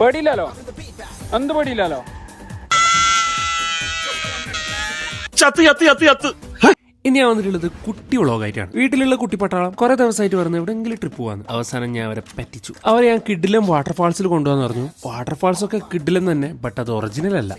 പേടിയില്ലല്ലോ എന്ത് പേടിയില്ലല്ലോ ചത്ത് ചത്ത് ചത്ത് ചത്ത്. ഇനി ഞാൻ വന്നിട്ടുള്ളത് കുട്ടി വ്ളോഗായിട്ടാണ്. വീട്ടിലുള്ള കുട്ടി പട്ടാളം കുറെ ദിവസമായിട്ട് പറഞ്ഞു എവിടെയെങ്കിലും ട്രിപ്പ് പോകാന്ന് അവസാനം ഞാൻ അവരെ പറ്റിച്ചു. അവരെ ഞാൻ കിഡിലും വാട്ടർഫാൾസിൽ കൊണ്ടുപോകാന്ന് പറഞ്ഞു. വാട്ടർഫാൾസ് ഒക്കെ കിഡിലും തന്നെ ബട്ട് അത് ഒറിജിനൽ അല്ല.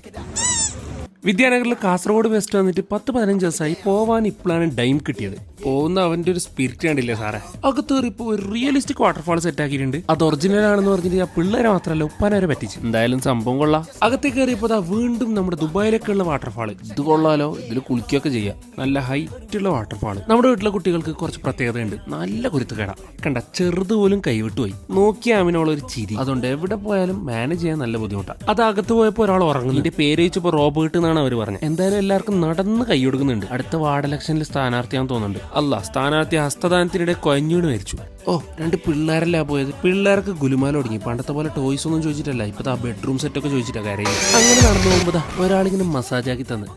വിദ്യാനഗറിൽ കാസർഗോഡ് വെസ്റ്റ് വന്നിട്ട് പത്ത് പതിനഞ്ച് ദിവസമായി പോവാൻ ഇപ്പോഴാണ് ഡൈം കിട്ടിയത്. പോകുന്ന അവന്റെ ഒരു സ്പിരിറ്റ് കണ്ടില്ലേ സാറേ? അകത്ത് കയറിയപ്പോ ഒരു റിയലിസ്റ്റിക് വാട്ടർഫാൾ സെറ്റ് ആക്കിയിട്ടുണ്ട്. അത് ഒറിജിനൽ ആണെന്ന് പറഞ്ഞിട്ട് ആ പിള്ളേരെ മാത്രമല്ല ഉപ്പാനെ വരെ പറ്റിച്ചു. എന്തായാലും സംഭവം കൊള്ളാം. അകത്ത് കയറിയപ്പോ അതാ വീണ്ടും നമ്മുടെ ദുബായിലൊക്കെ ഉള്ള വാട്ടർഫാൾ ഇത് കൊള്ളാലോ. ഇതിൽ കുളിക്കുകയൊക്കെ ചെയ്യാം. നല്ല ഹൈറ്റ് ഉള്ള വാട്ടർഫാൾ നമ്മുടെ വീട്ടിലെ കുട്ടികൾക്ക് കുറച്ച് പ്രത്യേകതയുണ്ട്. നല്ല കുരുത്തുകേട. കണ്ട ചെറുത് പോലും കൈവിട്ടുപോയി. നോക്കിയ അമിനോളം ഒരു ചിരി. അതുകൊണ്ട് എവിടെ പോയാലും മാനേജ് ചെയ്യാൻ നല്ല ബുദ്ധിമുട്ടാണ് അത് അകത്ത് പോയപ്പോൾ ഒരാൾ ഉറങ്ങുന്നു. എന്റെ പേര് ചോദിച്ചപ്പോൾ റോബർട്ട് എന്നാണ് അവർ പറഞ്ഞത്. എന്തായാലും എല്ലാവർക്കും നടന്ന് കൈയൊടുക്കുന്നുണ്ട് അടുത്ത വാർഡ് ഇലക്ഷനിൽ സ്ഥാനാർത്ഥിയാന്ന് തോന്നുന്നുണ്ട്. അല്ല സ്ഥാനാർത്ഥി ഹസ്തദാനത്തിനിടെ കൊഞ്ഞൂണ് മരിച്ചു. ഓ രണ്ട് പിള്ളേരല്ല പോയത്? പിള്ളേർക്ക് ഗുലുമാല തുടങ്ങി. പണ്ടത്തെ പോലെ ടോയ്സ് ഒന്നും ചോദിച്ചിട്ടല്ല. ഇപ്പൊ ആ ബെഡ്റൂം സെറ്റ് ഒക്കെ ചോദിച്ചിട്ടാ കാര്യം അങ്ങനെ നടന്നു പോകുമ്പോ ഒരാളിങ്ങനെ മസാജ് ആക്കി തന്ന്.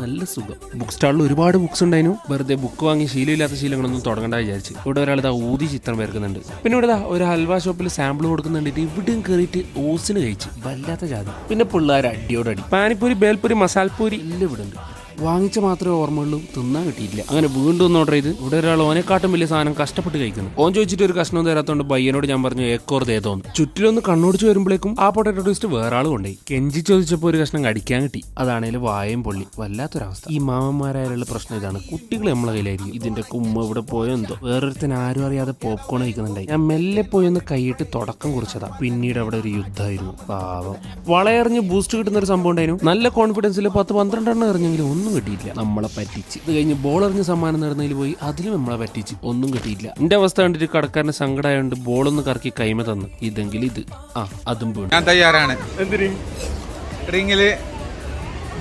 നല്ല സുഖം. ബുക്ക് സ്റ്റാളിൽ ഒരുപാട് ബുക്സ് ഉണ്ടായിരുന്നു വെറുതെ ബുക്ക് വാങ്ങി ശീലമില്ലാത്ത ശീലങ്ങളൊന്നും തുടങ്ങണ്ട വിചാരിച്ച്. ഇവിടെ ഒരാൾ ഇതാ ഊതി ചിത്രം വരക്കുന്നുണ്ട്. പിന്നെ ഇവിടെ ഒരു ഹൽവ ഷോപ്പിൽ സാമ്പിൾ കൊടുക്കുന്നുണ്ട്. ഇവിടെയും കയറിയിട്ട് ഓസിന് കഴിച്ച്. വല്ലാത്ത ജാതി. പിന്നെ പിള്ളേർ അടിയോടടി. പാനിപ്പൂരി ബേൽപൂരി മസാൽപൂരി എല്ലാം ഇവിടെ ഉണ്ട് വാങ്ങിച്ച മാത്രമേ ഓർമ്മയുള്ളൂ തിന്നാൻ കിട്ടിയില്ല അങ്ങനെ വീണ്ടും ഒന്ന് ഓർഡർ ചെയ്ത് ഇവിടെ ഒരാൾ ഓനെക്കാട്ടും വലിയ സാധനം കഷ്ടപ്പെട്ട് കഴിക്കുന്നു. ഓൻ ചോദിച്ചിട്ട് ഒരു കഷ്ണം തരാത്തോണ്ട് ബയ്യനോട് ഞാൻ പറഞ്ഞു ഏക്കോർ തേതോന്ന് ചുറ്റിലൊന്ന് കണ്ണോടിച്ച് വരുമ്പോഴേക്കും ആ പൊട്ടറ്റോ ട്വിസ്റ്റ് വേറെ ആൾ കൊണ്ടുപോയി. കെഞ്ചി ചോദിച്ചപ്പോൾ ഒരു കഷ്ണം കടിക്കാൻ കിട്ടി. അതാണേലും വായും പൊള്ളി വല്ലാത്തൊരവസ്ഥ. ഈ മാമന്മാരായുള്ള പ്രശ്നം ഇതാണ്. കുട്ടികൾ നമ്മളെ കയ്യിലായിരിക്കും. ഇതിന്റെ കുമ്മ ഇവിടെ എന്തോ. വേറൊരുത്തൻ ആരും അറിയാതെ പോപ്കോൺ കഴിക്കുന്നുണ്ടായി. ഞാൻ മെല്ലെ പോയി ഒന്ന് കൈയിട്ട് തുടക്കം കുറിച്ചതാ. പിന്നീട് അവിടെ ഒരു യുദ്ധമായിരുന്നു. പാവം. വളയെറിഞ്ഞ് ബൂസ്റ്റ് കിട്ടുന്ന ഒരു സംഭവം ഉണ്ടായിരുന്നു. നല്ല കോൺഫിഡൻസിൽ പത്ത് പന്ത്രണ്ടെണ്ണം എറിഞ്ഞെങ്കിലും ഒന്നും കിട്ടിയിട്ടില്ല നമ്മളെ പറ്റിച്ച്. ഇത് കഴിഞ്ഞ് ബോൾ എറിഞ്ഞ് സമ്മാനം നേടുന്നതിൽ പോയി അതിലും നമ്മളെ പറ്റിച്ച്. ഒന്നും കിട്ടിയില്ല എന്റെ അവസ്ഥ കണ്ടിട്ട് കടക്കാരന്റെ സങ്കടമായോണ്ട് ബോളൊന്ന് കറക്കി കൈമ തന്നു. ഇതെങ്കിൽ ഇത്. ആ അതും വീണു ഞാൻ തയ്യാറാണ്. റിങ്ങിൽ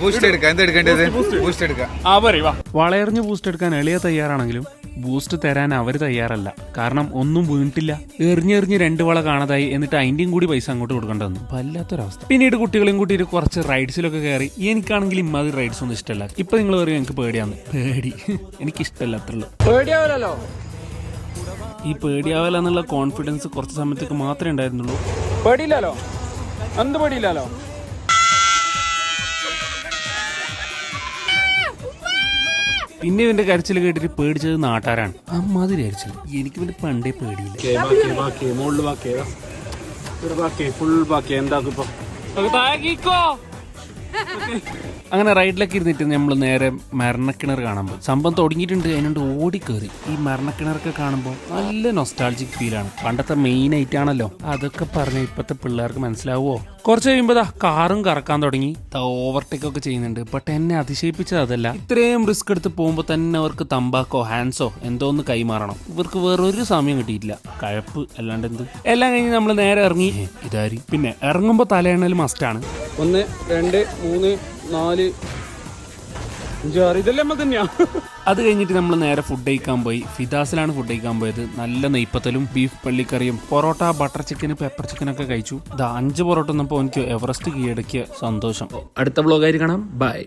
ബൂസ്റ്റ് എടുക്കാം. എന്ത് എടുക്കേണ്ടത്? ബൂസ്റ്റ് എടുക്കാം. ആ പറയും വാ. വളയെറിഞ്ഞ് ബൂസ്റ്റ് എടുക്കാൻ എളിയ തയ്യാറാണെങ്കിലും ബൂസ്റ്റ് തരാൻ അവർ തയ്യാറല്ല. കാരണം ഒന്നും വീണിട്ടില്ല. എറിഞ്ഞെറിഞ്ഞ് രണ്ട് വള കാണാതായി. എന്നിട്ട് അതിന്റെയും കൂടി പൈസ അങ്ങോട്ട് കൊടുക്കേണ്ടി വന്നു. വല്ലാത്തൊരവസ്ഥ. പിന്നീട് കുട്ടികളെയും കൂട്ടിയിട്ട് കുറച്ച് റൈഡ്സിലൊക്കെ കയറി. എനിക്കാണെങ്കിൽ ഇമ്മാതിരി റൈഡ്സ് ഒന്നും ഇഷ്ടമല്ല. ഇപ്പൊ നിങ്ങൾ പറയും എനിക്ക് പേടിയാന്ന് പേടി. എനിക്ക് ഇഷ്ടമല്ല അത്രയുള്ളൂ പേടിയാവല്ലോ ഈ പേടിയാവല എന്നുള്ള കോൺഫിഡൻസ് കുറച്ച് സമയത്തേക്ക് മാത്രമേ ഉണ്ടായിരുന്നുള്ളൂ. പേടിയില്ലല്ലോ? എന്ത് പേടിയില്ലല്ലോ? പിന്നെ ഇവന്റെ കരച്ചിൽ കേട്ടിട്ട് പേടിച്ചത് നാട്ടാരാണ്. അമ്മാതിരി കരച്ചിൽ എനിക്ക് ഇവന്റെ പണ്ടേ പേടിയില്ല. അങ്ങനെ റൈഡിലൊക്കെ ഇരുന്നിട്ട് നമ്മൾ നേരെ മരണക്കിണർ കാണുമ്പോൾ സംഭവം തുടങ്ങിയിട്ടുണ്ട് അതിനോട് ഓടിക്കേറി. ഈ മരണക്കിണറൊക്കെ കാണുമ്പോൾ നല്ല നൊസ്റ്റാൾജിക് ഫീലാണ് പണ്ടത്തെ മെയിൻ ആയിട്ടാണല്ലോ അതൊക്കെ പറഞ്ഞ ഇപ്പത്തെ പിള്ളേർക്ക് മനസ്സിലാവുമോ കുറച്ച് കഴിയുമ്പോൾ കാറും കറക്കാൻ തുടങ്ങി. ഓവർടേക്ക് ഒക്കെ ചെയ്യുന്നുണ്ട്. ബട്ട് എന്നെ അതിശയിപ്പിച്ചത് അതല്ല. ഇത്രയും റിസ്ക് എടുത്ത് പോകുമ്പോൾ തന്നെ അവർക്ക് തമ്പാക്കോ ഹാൻഡ്സോ എന്തോ ഒന്ന് കൈമാറണം. ഇവർക്ക് വേറൊരു സമയം കിട്ടിയിട്ടില്ല. കഴപ്പ് അല്ലാണ്ട് എന്ത്? എല്ലാം കഴിഞ്ഞ് നമ്മൾ നേരെ ഇറങ്ങി. ഇതാരി? പിന്നെ ഇറങ്ങുമ്പോൾ തലയെണ്ണൽ മസ്റ്റാണ് ഒന്ന് രണ്ട് മൂന്ന് നാല് അത് കഴിഞ്ഞിട്ട് നമ്മൾ നേരെ ഫുഡ് കഴിക്കാൻ പോയി. ഫിദാസിലാണ് ഫുഡ് കഴിക്കാൻ പോയത്. നല്ല നെയ്പ്പത്തലും beef പള്ളിക്കറിയും porotta butter chicken pepper chicken ഒക്കെ കഴിച്ചു. ഇത് അഞ്ച് പൊറോട്ട എനിക്ക് എവറസ്റ്റ് കീഴടക്കിയ സന്തോഷം. അടുത്ത ബ്ലോഗായി കാണാം. ബൈ